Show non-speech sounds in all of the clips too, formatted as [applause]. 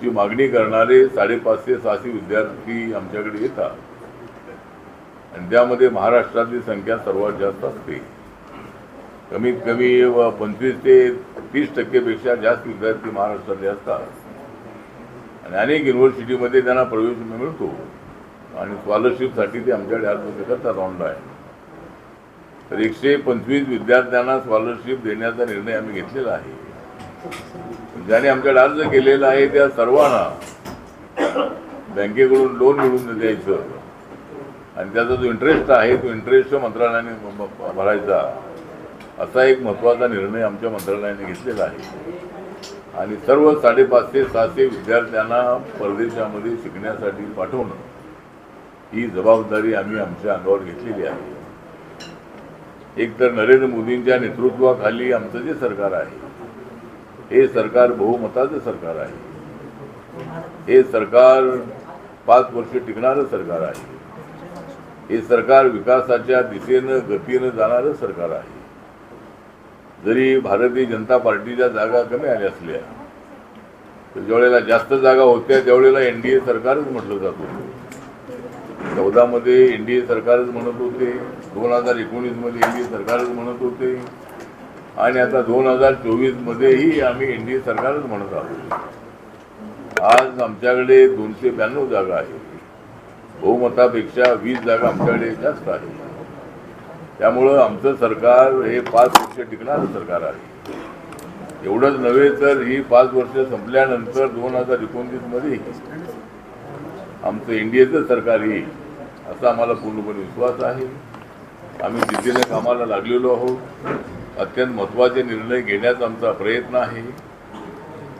ची मागणी करणारे साडेपाचशे सहाशे विद्यार्थी आमच्याकडे येतात. आणि त्यामध्ये महाराष्ट्रातली संख्या सर्वात जास्त असते. कमीत कमी व पंचवीस ते तीस टक्केपेक्षा जास्त विद्यार्थी महाराष्ट्रातले असतात. आणि अनेक युनिव्हर्सिटीमध्ये त्यांना प्रवेश मिळतो. आणि स्कॉलरशिपसाठी ते आमच्याकडे अर्ज करतात ऑनलाईन तर एकशे पंचवीस विद्यार्थ्यांना स्कॉलरशिप देण्याचा निर्णय आम्ही घेतलेला आहे. ज्याने आमच्याकडे अर्ज केलेला आहे त्या सर्वांना बँकेकडून लोन मिळून द्यायचं. आणि त्याचा जो इंटरेस्ट आहे तो इंटरेस्ट मंत्रालयाने भरायचा. असा एक महत्त्वाचा निर्णय आमच्या मंत्रालयाने घेतलेला आहे. आणि सर्व साडेपाचशे सहाशे विद्यार्थ्यांना परदेशामध्ये शिकण्यासाठी पाठवणं ही जबाबदारी आम्ही आमच्या अंगावर घेतलेली आहे. एक तर नरेंद्र मोदींच्या नेतृत्वाखाली आमचं जे सरकार आहे हे सरकार बहुमताचं सरकार आहे. हे सरकार पाच वर्ष टिकणारं सरकार आहे. हे सरकार विकासाच्या दिशेनं गतीनं जाणारं सरकार आहे. जरी भारतीय जनता पार्टीच्या जागा कमी आल्या असल्या तर ज्यावेळेला जास्त जागा होत्या त्यावेळेला एन डी ए सरकारच म्हटलं जात होतं. चौदामध्ये एन डी ए सरकारच म्हणत होते दोन हजार एकोणीसमध्ये एन डी ए सरकारच म्हणत होते. आणि आता दोन हजार चोवीसमध्येही आम्ही एन डी ए सरकारच म्हणत आहोत. आज आमच्याकडे दोनशे ब्याण्णव जागा आहेत. बहुमतापेक्षा वीस जागा आमच्याकडे जास्त आहे त्यामुळं आमचं सरकार हे पाच वर्ष टिकणारं सरकार आहे. एवढंच नव्हे तर ही पाच वर्ष संपल्यानंतर दोन हजार एकोणतीसमध्ये आमचं एनडीएचं सरकार येईल असा आम्हाला पूर्णपणे विश्वास आहे. आम्ही जिद्दीने कामाला लागलेलो आहोत. अत्यंत महत्त्वाचे निर्णय घेण्याचा आमचा प्रयत्न आहे.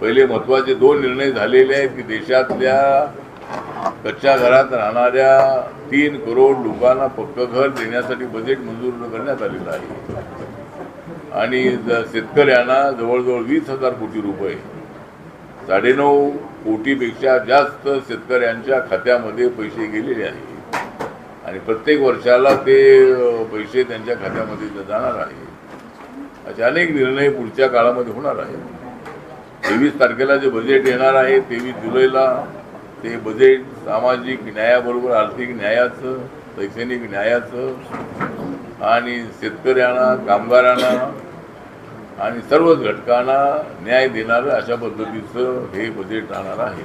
पहिले महत्त्वाचे दोन निर्णय झालेले आहेत की देशातल्या कच्च्या घरात राहणाऱ्या तीन करोड लोकांना पक्क घर देण्यासाठी बजेट मंजूर करण्यात आलेलं आहे. आणि शेतकऱ्यांना जवळजवळ वीस हजार कोटी रुपये. साडेनऊ कोटीपेक्षा जास्त शेतकऱ्यांच्या खात्यामध्ये पैसे गेलेले आहेत. आणि प्रत्येक वर्षाला ते पैसे त्यांच्या खात्यामध्ये जाणार आहे असे अनेक निर्णय पुढच्या काळामध्ये होणार आहेत. तेवीस तारखेला जे बजेट येणार आहे तेवीस जुलैला ते बजेट सामाजिक न्यायाबरोबर आर्थिक न्यायाचं शैक्षणिक न्यायाचं आणि शेतकऱ्यांना कामगारांना आणि सर्वच घटकांना न्याय देणारं अशा पद्धतीचं हे बजेट राहणार आहे.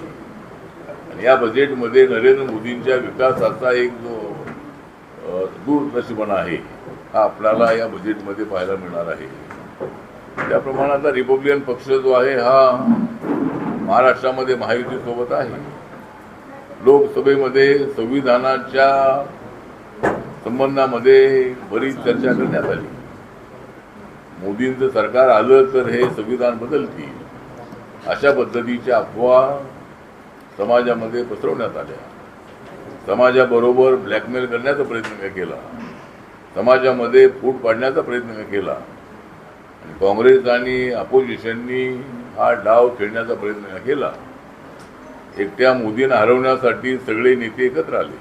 आणि या बजेटमध्ये नरेंद्र मोदींच्या विकासाचा एक जो दूरदर्शीपणा आहे हा आपल्याला या बजेटमध्ये पाहायला मिळणार आहे. त्याप्रमाणे आता रिपब्लिकन पक्ष जो आहे हा महाराष्ट्रामध्ये महायुतीसोबत आहे. लोकसभेमध्ये संविधानाच्या संबंधामध्ये बरीच चर्चा करण्यात आली. मोदींचं सरकार आलं तर हे संविधान बदलतील. अशा पद्धतीच्या अफवा समाजामध्ये पसरवण्यात आल्या. समाजाबरोबर ब्लॅकमेल करण्याचा प्रयत्न केला. समाजामध्ये फूट पाडण्याचा प्रयत्न केला. काँग्रेस आणि अपोजिशननी हा डाव खेळण्याचा प्रयत्न केला. एकट्या मोदींना हरवण्यासाठी सगळे नेते एकत्र आले.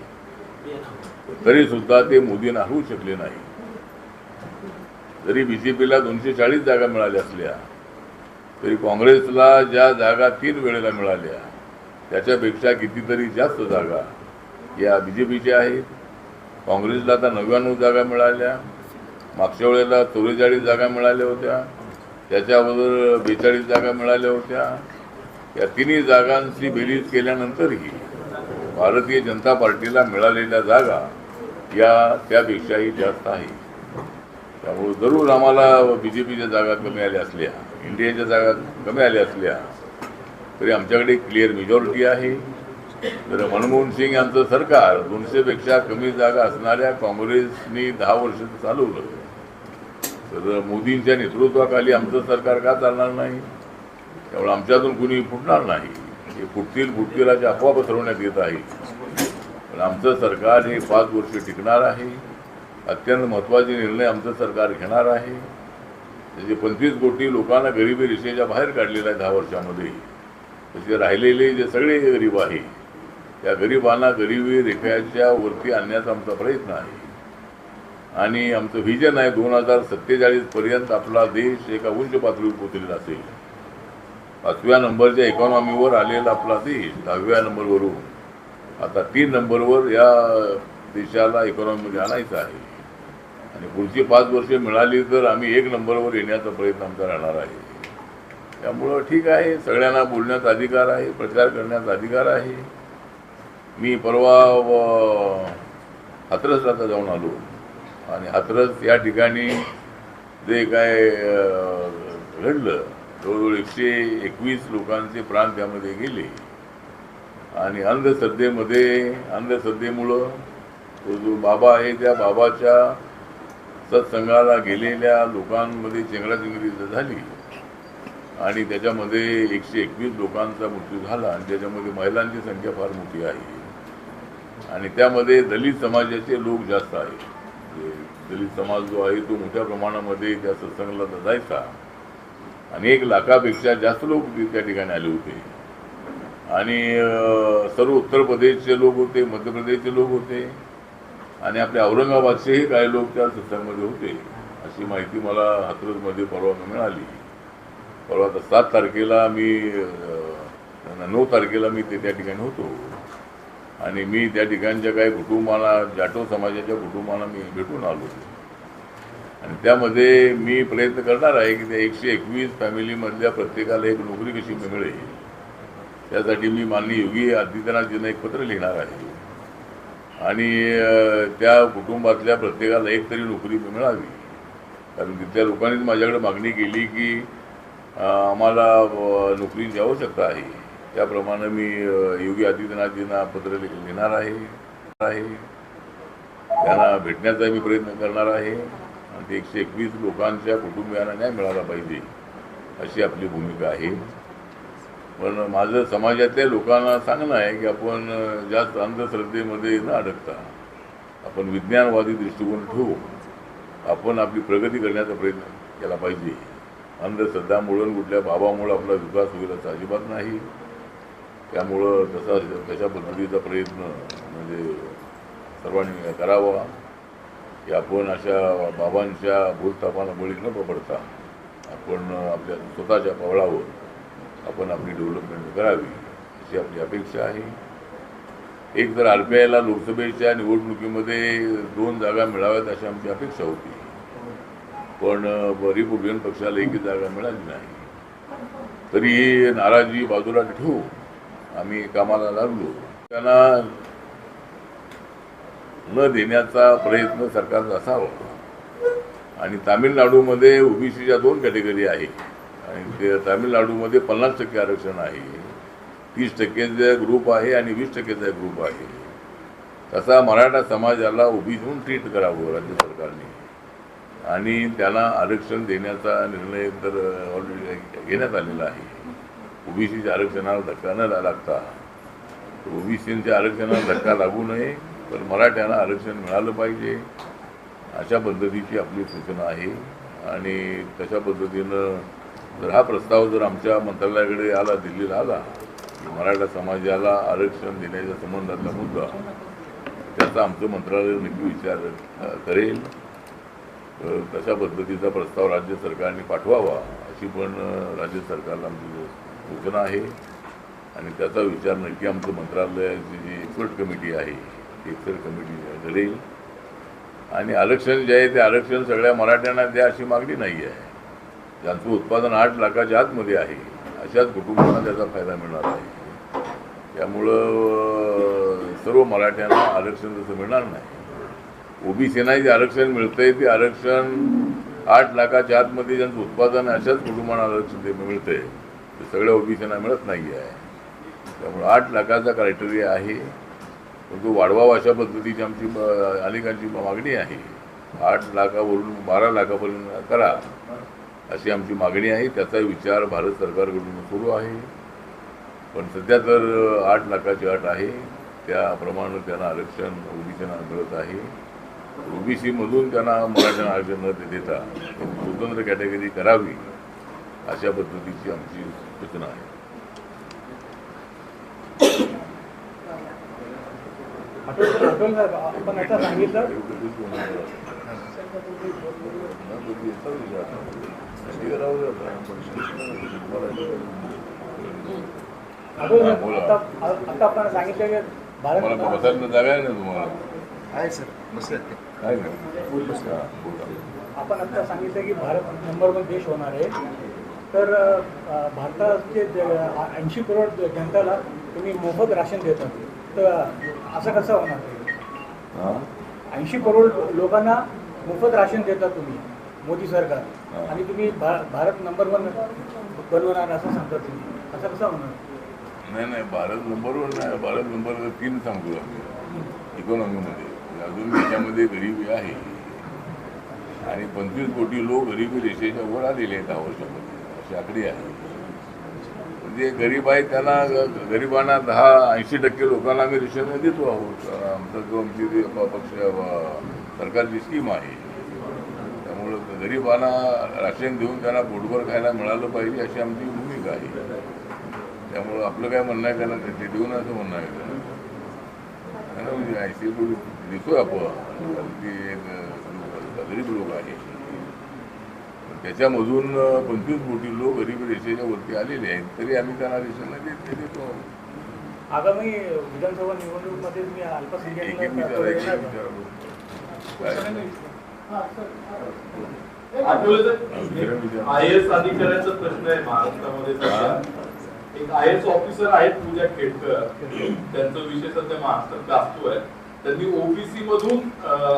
तरी सुद्धा ते मोदींना हरवू शकले नाही. जरी बीजेपीला दोनशे चाळीस जागा मिळाल्या असल्या तरी काँग्रेसला ज्या जागा तीन वेळेला मिळाल्या त्याच्यापेक्षा कितीतरी जास्त जागा या बी जे पीच्या आहेत. काँग्रेसला आता नव्याण्णव जागा मिळाल्या. मागच्या वेळेला चौवेचाळीस जागा मिळाल्या होत्या. त्याच्या अगोदर बेचाळीस जागा मिळाल्या होत्या. या तिन्ही जागांची बेरीज केल्यानंतरही भारतीय जनता पार्टीला मिळालेल्या जागा या त्यापेक्षाही जास्त आहे त्यामुळे जरूर आम्हाला बी जे पीच्या जागा कमी आल्या असल्या इंडियाच्या जागा कमी आल्या असल्या तरी आमच्याकडे क्लिअर मेजॉरिटी आहे. तर मनमोहन सिंग यांचं सरकार दोनशेपेक्षा कमी जागा असणाऱ्या काँग्रेसनी दहा वर्ष चालवलं. तर मोदींच्या नेतृत्वाखाली आमचं सरकार का चालणार नाही? त्यामुळे आमच्यातून कुणी फुटणार नाही. हे फुटतील फुटतील अशी अफवा पसरवण्यात येत आहे. पण आमचं सरकार हे पाच वर्ष टिकणार आहे. अत्यंत महत्त्वाचे निर्णय आमचं सरकार घेणार आहे. त्याचे पंचवीस कोटी लोकांना गरिबी रेषेच्या बाहेर काढलेलं आहे दहा वर्षामध्ये. तसे राहिलेले जे सगळे गरीब आहे त्या गरिबांना गरिबी रेखाच्या वरती आणण्याचा आमचा प्रयत्न आहे. आणि आमचं व्हिजन आहे दोन हजार सत्तेचाळीस पर्यंत आपला देश एका उंच पातळीवर पोचलेला असेल. पाचव्या नंबरच्या इकॉनॉमीवर आलेला आपला देश दहाव्या नंबरवरून. आता तीन नंबरवर या देशाला इकॉनॉमीमध्ये आणायचं आहे. आणि पुढची पाच वर्षे मिळाली तर आम्ही एक नंबरवर येण्याचा प्रयत्न आमचा राहणार आहे. त्यामुळं ठीक आहे सगळ्यांना बोलण्याचा अधिकार आहे प्रचार करण्याचा अधिकार आहे. मी परवा व- जाऊन आलो. आणि हाथरस या ठिकाणी जे काय घडलं जवळजवळ एकशे एकवीस लोकांचे प्राण त्यामध्ये गेले. आणि अंधश्रद्धेमध्ये अंधश्रद्धेमुळं तो जो बाबा आहे त्या बाबाच्या सत्संगाला गेलेल्या लोकांमध्ये चेंगराचेंगरी झाली. आणि त्याच्यामध्ये एकशे एकवीस लोकांचा मृत्यू झाला आणि त्याच्यामध्ये महिलांची संख्या फार मोठी आहे. आणि त्यामध्ये दलित समाजाचे लोक जास्त आहेत. दलित समाज जो आहे तो मोठ्या प्रमाणामध्ये त्या सत्संगाला जायचा आणि एक लाखापेक्षा जास्त लोक त्या ठिकाणी आले होते. आणि सर्व उत्तर प्रदेशचे लोक होते मध्य प्रदेशचे लोक होते आणि आपल्या औरंगाबादचेही काही लोक त्या सत्संगमध्ये होते. अशी माहिती मला हाथरसमध्ये परवा मिळाली. परवा सात तारखेला मी नऊ तारखेला मी ते त्या ठिकाणी होतो. आणि मी त्या ठिकाणच्या काही कुटुंबाला जाटो समाजाच्या कुटुंबाला मी भेटून आलो. आणि त्यामध्ये मी प्रयत्न करणार आहे की त्या एकशे एकवीस फॅमिलीमधल्या प्रत्येकाला एक नोकरी कशी मिळेल त्यासाठी मी माननीय योगी आदित्यनाथजींना एक पत्र लिहिणार आहे. आणि त्या कुटुंबातल्या प्रत्येकाला एक तरी नोकरी मिळावी. कारण तिथल्या लोकांनीच माझ्याकडे मागणी केली की आम्हाला नोकरीची आवश्यकता आहे. त्याप्रमाणे मी योगी आदित्यनाथजींना पत्र लिहिणार आहे आहे. त्यांना भेटण्याचा मी प्रयत्न करणार आहे. आणि ते एकशे एकवीस लोकांच्या कुटुंबियांना न्याय मिळाला पाहिजे अशी आपली भूमिका आहे. पण माझं समाजातल्या लोकांना सांगणं आहे की आपण जास्त अंधश्रद्धेमध्ये न अडकता आपण विज्ञानवादी दृष्टिकोन ठेवू आपण आपली प्रगती करण्याचा प्रयत्न केला पाहिजे. अंधश्रद्धामुळं कुठल्या बाबामुळं आपला विकास होईल असं अजिबात नाही. त्यामुळं तसा तशा पद्धतीचा प्रयत्न म्हणजे सर्वांनी करावा. की आपण अशा बाबांच्या भूलतापाला बळी न पडता आपण आपल्या स्वतःच्या पावलावर आपण आपली डेव्हलपमेंट करावी अशी आपली अपेक्षा आहे. एक तर आर पी आयला लोकसभेच्या निवडणुकीमध्ये दोन जागा मिळाव्यात अशी आमची अपेक्षा होती. पण रिपब्लिकन पक्षाला एकही जागा मिळाली नाही. तरी ही नाराजी बाजूला ठेवू आम्ही कामाला लागलो. त्यांना न देण्याचा प्रयत्न सरकारचा असावा. आणि तामिळनाडूमध्ये ओबीसीच्या दोन कॅटेगरी आहे आणि ते तामिळनाडूमध्ये पन्नास टक्के आरक्षण आहे. तीस टक्केचा ग्रुप आहे आणि वीस टक्केचा ग्रुप आहे. तसा मराठा समाजाला ओबीसीहून ट्रीट करावं राज्य सरकारने. आणि त्यांना आरक्षण देण्याचा निर्णय तर ऑलरेडी घेण्यात आलेला आहे. ओबीसीच्या आरक्षणाला धक्का न लागता ओबीसीच्या आरक्षणाला धक्का लागू नये तर मराठ्यांना आरक्षण मिळालं पाहिजे. अशा पद्धतीची आपली सूचना आहे. आणि तशा पद्धतीनं जर हा प्रस्ताव जर आमच्या मंत्रालयाकडे आला दिल्लीला आला की मराठा समाजाला आरक्षण देण्याच्या संबंधातला मुद्दा त्याचा आमचं मंत्रालय नक्की विचार करेल. तशा पद्धतीचा प्रस्ताव राज्य सरकारने पाठवावा अशी पण राज्य सरकारला आमची सूचना आहे आणि त्याचा विचार नक्की आमचं मंत्रालयाची जी एक्सपर्ट कमिटी आहे ती एक्सपर्ट कमिटी घडेल. आणि आरक्षण जे आहे ते आरक्षण सगळ्या मराठ्यांना द्या अशी मागणी नाही आहे. ज्यांचं उत्पादन आठ लाखाच्या आतमध्ये आहे अशाच कुटुंबांना त्याचा फायदा मिळणार आहे त्यामुळं सर्व मराठ्यांना आरक्षण तसं मिळणार नाही. ओबीसीना जे आरक्षण मिळतंय ते आरक्षण आठ लाखाच्या आतमध्ये ज्यांचं उत्पादन अशाच कुटुंबांना आरक्षण ते मिळतंय. ते सगळ्या ओबीसीना मिळत नाही आहे त्यामुळे आठ लाखाचा क्रायटेरिया आहे. तो वाढवावा अशा पद्धतीची आमची अनेकांची मागणी आहे. आठ लाखावरून बारा लाखापर्यंत करा अशी आमची मागणी आहे. त्याचा विचार भारत सरकारकडून सुरू आहे. पण सध्या तर आठ लाखाची अट आहे. त्याप्रमाणे त्यांना आरक्षण ओबीसीना मिळत आहे. ओबीसीमधून त्यांना मराठ्यांना आरक्षण न देता स्वतंत्र कॅटेगरी करावी. अशा पद्धतीची आमची सूचना आहे. आपण आता हा, सांगितलं की मला बसायला जागा तुम्हाला आहे सर काय. आपण आता सांगितलं की भारत नंबर वन देश होणार आहे. तर भारताचे ऐंशी करोड जनताला तुम्ही मोफत राशन देतात तर असं कसं होणार? ऐंशी करोड लोकांना मोफत राशन देतात तुम्ही मोदी. सरकार. आणि तुम्ही भा- भारत नंबर वन बनवणार असं सांगता तुम्ही. असं कसं होणार? नाही नाही भारत नंबर वन नाही. भारत नंबर तीन सांगतो आम्ही. इकॉनॉमीमध्ये. अजून देशामध्ये गरिबी आहे. आणि पंचवीस कोटी लोक गरिबी रेषेच्या वर आलेले आहेत दहा वर्षामध्ये. आकडी आहे. म्हणजे गरीब आहे त्यांना ग- गरिबांना दहा ऐंशी टक्के लोकांना आम्ही रेशन देतो आहोत आमचा जो आमची जी पक्ष सरकारची स्कीम आहे. त्यामुळं गरिबांना राशन देऊन त्यांना पोटभर खायला मिळालं पाहिजे अशी आमची भूमिका आहे. त्यामुळं आपलं काय म्हणणं आहे त्यांना ते देऊन असं म्हणणं आहे त्यांना म्हणजे आय सी कोटी देतोय आपण. की एक गरीब लोक आहे. त्याच्यामधून पंचवीस कोटी लोक गरीब रेषेच्या वरती आलेले आहेत तरी आम्ही त्यांना रेशन ते ते देतो. आगामी विधानसभा निवडणुकीमध्ये तुम्ही एक एक अल्पसंख्याक विचार एक एक विचार काय? आठवलं आय एस अधिकाऱ्याचा प्रश्न आहे महाराष्ट्रामध्ये एक आय एस ऑफिसर आहेत पूजा खेडकर त्यांचा विषय सध्या महाराष्ट्रात गाजतोय त्यांनी ओबीसी मधून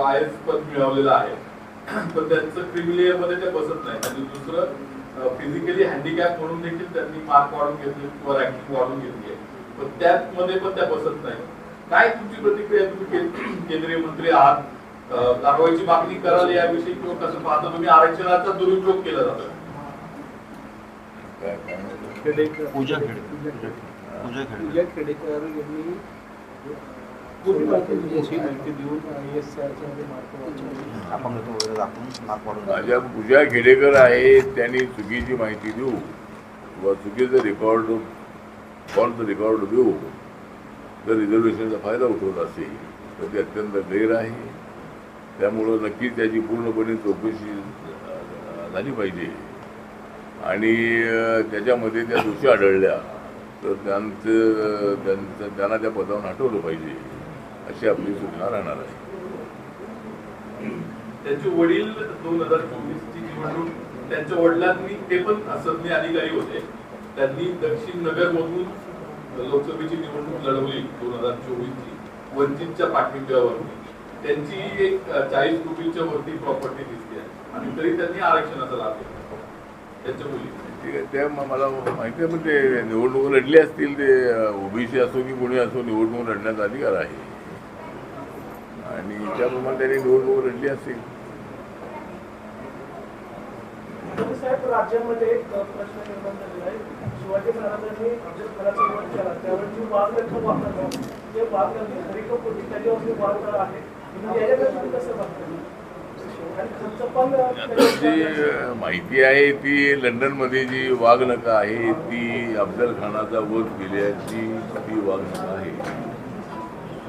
आय एस पद मिळवलेलं आहे. [coughs] पण त्यांचं क्रिमिलियरमध्ये ते बसत नाही. आणि दुसरं फिजिकली हँडिकॅप म्हणून देखील त्यांनी मार्क वाढून घेतले किंवा रँकिंग वाढून घेतली. आहे पण त्यात मध्ये पण त्या बसत नाही. काय तुमची प्रतिक्रिया तुम्ही [coughs] केंद्रीय मंत्री आहात? कारवाईची मागणी कराल याविषयी किंवा कसं? पाहता तुम्ही आरक्षणाचा दुरुपयोग केला जातो पूजा खेडेकर यांनी पूर्ण माहिती माहिती देऊन आय एसमध्ये मार्क वाढवले. अपंगत्व वगैरे दाखवून मार्क वाढून माझ्या पूजा खेडेकर आहे त्यांनी चुकीची माहिती देऊ किंवा चुकीचं रेकॉर्ड फॉल्ट रेकॉर्ड देऊ. जर रिझर्वेशनचा फायदा उठवत असेल तर ते अत्यंत गैर आहे. त्यामुळं नक्कीच त्याची पूर्णपणे चौकशी झाली पाहिजे. आणि त्याच्यामध्ये त्या दोषी आढळल्या तर त्यांचं त्यांचं त्यांना त्या पदावरून हटवलं पाहिजे. अशी आपली सूचना राहणार आहे. त्यांचे वडील दोन हजार चोवीस ची निवडणूक त्यांच्या वडिलांनी ते पण सज्ञ अधिकारी होते. त्यांनी दक्षिण नगर मधून लोकसभेची निवडणूक लढवली दोन हजार चोवीस ची वंचितच्या पाठिंब्यावरती त्यांची एक चाळीस कोटीच्या वरती प्रॉपर्टी दिसते. आहे आणि तरी त्यांनी आरक्षणाचा लाभ घेतला. त्यांच्या मुली ठीक आहे त्या मला माहिती आहे पण ते निवडणूक लढले असतील ते ओबीसी असो की कोणी असो निवडणूक लढण्याचा अधिकार आहे. आणि त्याप्रमाणे त्यांनी निवडणूक लढली असतील. राज्यामध्ये एक प्रश्न निर्माण झालेला आहे. शिवाजी महाराजांनी अफजल खानाचा वध केला. त्यावर जी वापरलं ते त्याच्यावरती आहे. याच्याकडे कसं जी माहिती आहे ती लंडनमध्ये जी वाघनका आहे ती अफजल खानाचा वध केल्याची ती वाघनका आहे.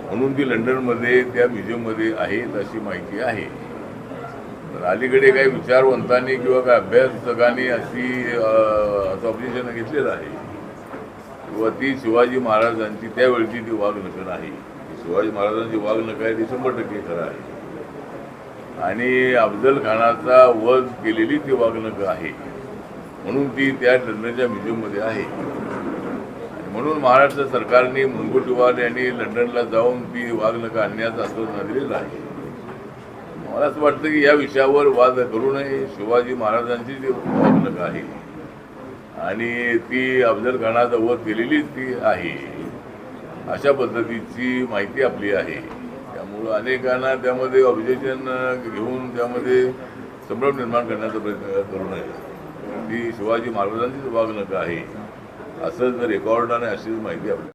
म्हणून ती लंडनमध्ये त्या म्युझियममध्ये आहेत अशी माहिती आहे. तर अलीकडे काही विचारवंतांनी किंवा काही अभ्यासकांनी अशी असं ऑब्जेक्शन घेतलेलं आहे. किंवा ती शिवाजी महाराजांची त्यावेळची ती वाघनकं आहे. शिवाजी महाराजांची वाघनकं आहे ती शंभर टक्के खरं आहे. आणि अफजल खानाचा वध केलेली ती वाघनकं आहे. म्हणून ती त्या लंडनच्या म्युझियममध्ये आहे. म्हणून महाराष्ट्र सरकारने मुनगंटीवार यांनी लंडनला जाऊन ती वाघनकं आणण्याचा आश्वासन दिलेलं आहे. मला असं वाटतं की या विषयावर वाद करू नये. शिवाजी महाराजांची जी वाघनकं आहे आणि ती अफजल खानाचा वध केलेलीच ती आहे अशा पद्धतीची माहिती आपली आहे. त्यामुळं अनेकांना त्यामध्ये ऑब्जेक्शन घेऊन त्यामध्ये संभ्रम निर्माण करण्याचा प्रयत्न करू नये. ती शिवाजी महाराजांचीच वागणूक आहे. असं जर रेकॉर्ड आणि अशीच माहिती आपल्याला